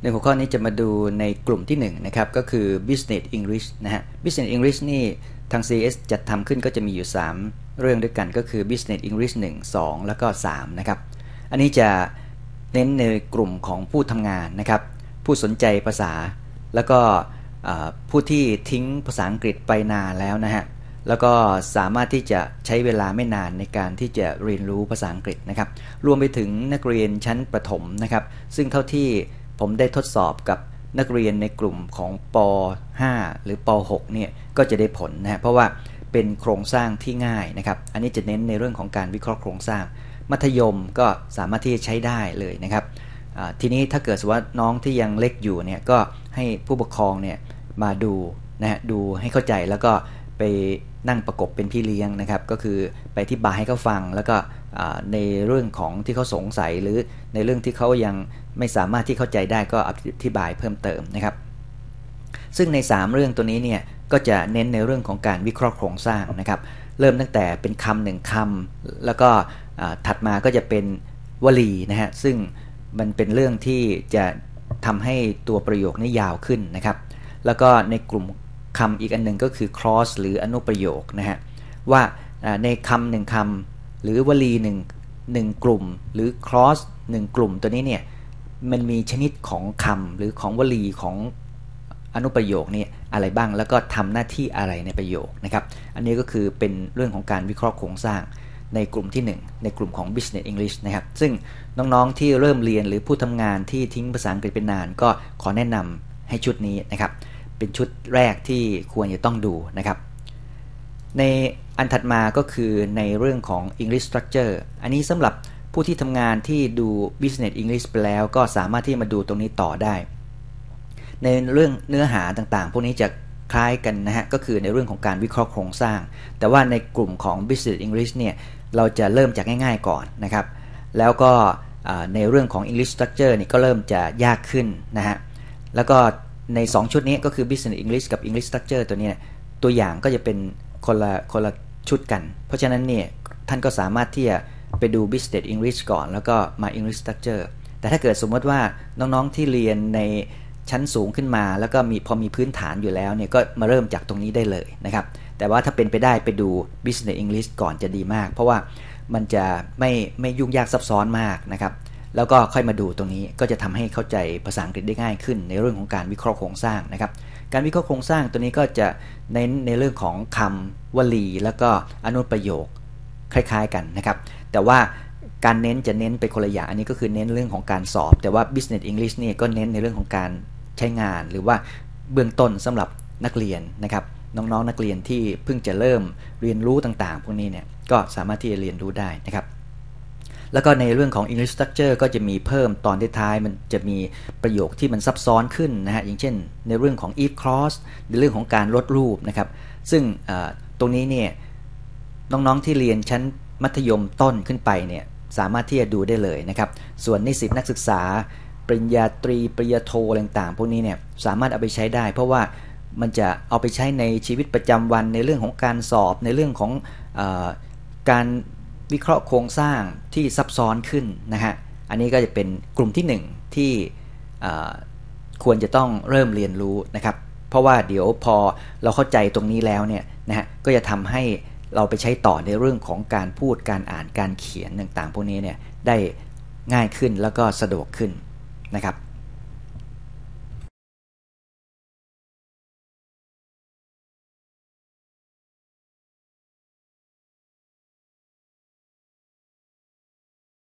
ในหัวข้อนี้จะมาดูในกลุ่มที่1นนะครับก็คือ business English นะฮะ business English นี่ทาง CS จัดทำขึ้นก็จะมีอยู่ 3 เรื่องด้วยกันก็คือ business English 1 2 แล้วก็3นะครับอันนี้จะเน้นในกลุ่มของผู้ทำงานนะครับผู้สนใจภาษา แล้วก็ผู้ที่ทิ้งภาษาอังกฤษไปนานแล้วนะฮะแล้วก็สามารถที่จะใช้เวลาไม่นานในการที่จะเรียนรู้ภาษาอังกฤษนะครับ รวมไปถึงนักเรียนชั้นประถมนะครับ ซึ่งเท่าที่ ผมได้ทดสอบกับนักเรียนในกลุ่มของป .5 หรือป .6 เนี่ยก็จะได้ผลนะเพราะว่าเป็นโครงสร้างที่ง่ายนะครับ อันนี้จะเน้นในเรื่องของการวิเคราะห์โครงสร้าง มัธยมก็สามารถที่จะใช้ได้เลยนะครับ ทีนี้ถ้าเกิดว่าน้องที่ยังเล็กอยู่เนี่ยก็ให้ผู้ปกครองเนี่ยมาดูนะฮะดูให้เข้าใจแล้วก็ไปนั่งประกบเป็นพี่เลี้ยงนะครับ ก็คือไปที่บายให้เขาฟังแล้วก็ ในเรื่องของที่เขาสงสัยหรือในเรื่องที่เขายังไม่สามารถที่เข้าใจได้ก็อธิบายเพิ่มเติมนะครับ ซึ่งใน 3 เรื่องตัวนี้เนี่ยก็จะเน้นในเรื่องของการวิเคราะห์โครงสร้างนะครับ เริ่มตั้งแต่เป็นคำหนึ่งคำแล้วก็ถัดมาก็จะเป็นวลีนะฮะซึ่งมันเป็นเรื่องที่จะทำให้ตัวประโยคนี้ยาวขึ้นนะครับ แล้วก็ในกลุ่มคำอีกอันหนึ่งก็คือ cross หรืออนุประโยคนะฮะว่าในคำหนึ่งคำ หรือวลีหนึ่งหนึ่งกลุ่ม หรือ cross หนึ่งกลุ่มตัวนี้เนี่ยมันมีชนิดของคำหรือของวลีของอนุประโยคนี่อะไรบ้างแล้วก็ทำหน้าที่อะไรในประโยคนะครับ อันนี้ก็คือเป็นเรื่องของการวิเคราะห์โครงสร้างในกลุ่มที่ 1 ในกลุ่มของ business English นะครับ ซึ่งน้องๆที่เริ่มเรียนหรือผู้ทำงานที่ทิ้งภาษาอังกฤษเป็นนาน ก็ขอแนะนำให้ชุดนี้นะครับ เป็นชุดแรกที่ควรจะต้องดูนะครับ ในอันถัดมาก็คือในเรื่องของ English structure อันนี้สำหรับผู้ที่ทำงานที่ดู Business English ไปแล้วก็สามารถที่มาดูตรงนี้ต่อได้ ในเรื่องเนื้อหาต่างๆ พวกนี้จะคล้ายกันนะฮะ ก็คือในเรื่องของการวิเคราะห์โครงสร้าง แต่ว่าในกลุ่มของ Business English เนี่ย เราจะเริ่มจากง่ายๆก่อนนะครับ แล้วก็ในเรื่องของ English Structure นี่ก็เริ่มจะยากขึ้นนะฮะ แล้วก็ใน 2 ชุดนี้ก็คือ Business English กับ English Structure ตัวนี้ ตัวอย่างก็จะเป็น คนละคนละชุดกัน เพราะฉะนั้นเนี่ยท่านก็สามารถที่จะไปดู Business English ก่อน แล้วก็มา English Structure แต่ถ้าเกิดสมมติว่าน้องๆที่เรียนในชั้นสูงขึ้นมา แล้วก็มีพอมีพื้นฐานอยู่แล้วเนี่ยก็มาเริ่มจากตรงนี้ได้เลยนะครับ แต่ว่าถ้าเป็นไปได้ไปดู Business English ก่อนจะดีมาก เพราะว่ามันจะไม่ไม่ยุ่งยากซับซ้อนมากนะครับ แล้วก็ค่อยมาดูตรงนี้ก็จะทำให้เข้าใจภาษาอังกฤษได้ง่ายขึ้น ในเรื่องของการวิเคราะห์โครงสร้างนะครับ การวิเคราะห์โครงสร้างตัวนี้ก็จะเน้นในเรื่องของคำวลี แล้วก็อนุประโยคคล้าย ๆกันนะครับ แต่ว่าการเน้นจะเน้นไปคนละอย่างอันนี้ก็คือเน้นเรื่องของการสอบ แต่ว่า business English นี่ก็เน้นในเรื่องของการใช้งาน หรือว่าเบื้องต้นสำหรับนักเรียนนะครับน้องๆนนักเรียนที่เพิ่งจะเริ่มเรียนรู้ต่างๆ พวกนี้เนี่ยก็สามารถที่จะเรียนรู้ได้นะครับ แล้วก็ในเรื่องของ English structure ก็จะมีเพิ่มตอนท้ายมันจะมีประโยคที่มันซับซ้อนขึ้นนะฮะอย่างเช่น ในเรื่องของ if clause ในเรื่องของการลดรูปนะครับ ซึ่งตรงนี้เนี่ยน้องๆที่เรียนชั้นมัธยมต้นขึ้นไปเนี่ยสามารถที่จะดูได้เลยนะครับ ส่วนนิสิตนักศึกษา ปริญญาตรี ปริญญาโทต่างๆ พวกนี้เนี่ยสามารถเอาไปใช้ได้ เพราะว่ามันจะเอาไปใช้ในชีวิตประจำวันในเรื่องของการสอบในเรื่องของอการ วิเคราะห์โครงสร้างที่ซับซ้อนขึ้นนะฮะ อันนี้ก็จะเป็นกลุ่มที่ 1 ที่ควรจะต้องเริ่มเรียนรู้นะครับ เพราะว่าเดี๋ยวพอเราเข้าใจตรงนี้แล้วเนี่ยนะฮะ ก็จะทำให้เราไปใช้ต่อในเรื่องของการพูดการอ่านการเขียนต่างๆ พวกนี้เนี่ยได้ง่ายขึ้นแล้วก็สะดวกขึ้นนะครับ